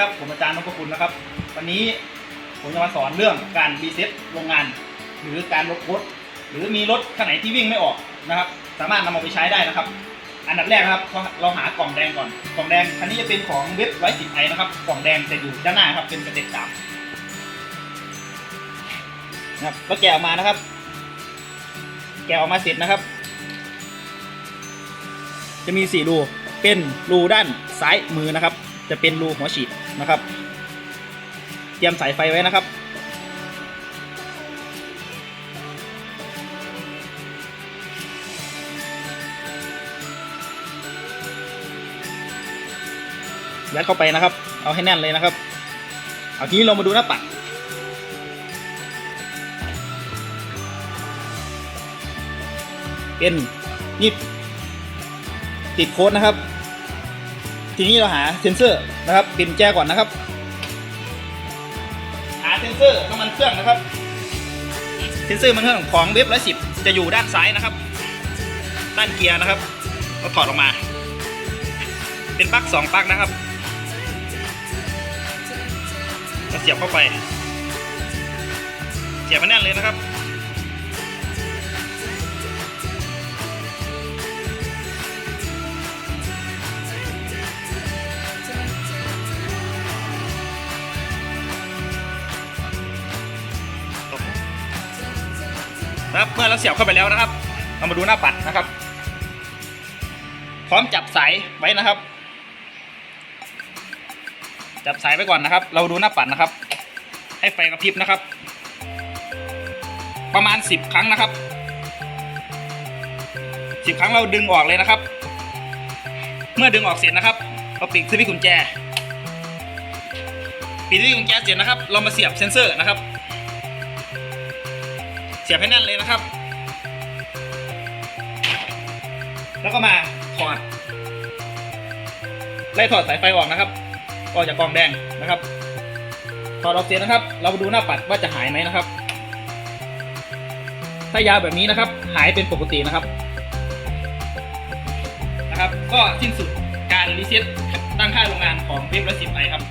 ครับ ผมอาจารย์นพคุณนะครับ วันนี้ผมจะมาสอนเรื่องการรีเซ็ตโรงงาน หรือการลบรถ หรือมีรถคันไหนที่วิ่งไม่ออกนะครับ สามารถนำเอาไปใช้ได้นะครับ อันดับแรกนะครับเราหากล่องแดงก่อน กล่องแดงคันนี้จะเป็นของเว็บร้อยสิบไอนะครับ กล่องแดงจะอยู่ด้านหน้าครับ เป็นกระเด็กสามนะครับแล้วแกะออกมานะครับ แกะออกมาเสร็จนะครับ จะมีสี่รู เป็นรูด้านซ้ายมือนะครับ จะเป็นรูหัวฉีดนะครับ เตรียมสายไฟไว้นะครับ ยัดเข้าไปนะครับ เอาให้แน่นเลยนะครับ เอาทีนี้เรามาดูหน้าปัดเป็นนี่ติดโค้ดนะครับ ทีนี้เราหาเซนเซอร์นะครับปิดแจก่อนนะครับ หาเซนเซอร์น้ำมันเครื่องนะครับ เซนเซอร์มันเครื่องของเว็บร้อยสิบจะอยู่ด้านซ้ายนะครับ ด้านเกียร์นะครับเราถอดออกมา เป็นปลั๊กสองปลั๊กนะครับเราเสียบเข้าไป เสียบมันแน่นเลยนะครับ นะครับเมื่อเราเสียบเข้าไปแล้วนะครับ เรามาดูหน้าปัดนะครับ พร้อมจับสายไว้นะครับ จับสายไว้ก่อนนะครับ เราดูหน้าปัดนะครับ ให้ไฟกระพริบนะครับ ประมาณสิบครั้งนะครับสิบครั้งเราดึงออกเลยนะครับ เมื่อดึงออกเสร็จนะครับเราปิดสวิตช์กุญแจปิดสวิตช์กุญแจเสร็จนะครับ เรามาเสียบเซนเซอร์นะครับ สียบให้แน่นเลยนะครับ แล้วก็มาถอดไล่ถอดสายไฟออกนะครับออกจากกองแดงนะครับถอดออกเสร็จนะครับ เราดูหน้าปัดว่าจะหายไหมนะครับ ถ้ายาวแบบนี้นะครับ หายเป็นปกตินะครับนะครับ ก็สิ้นสุดการรีเซ็ตตั้งค่าโรงงานของเว็บละสิบไอครับ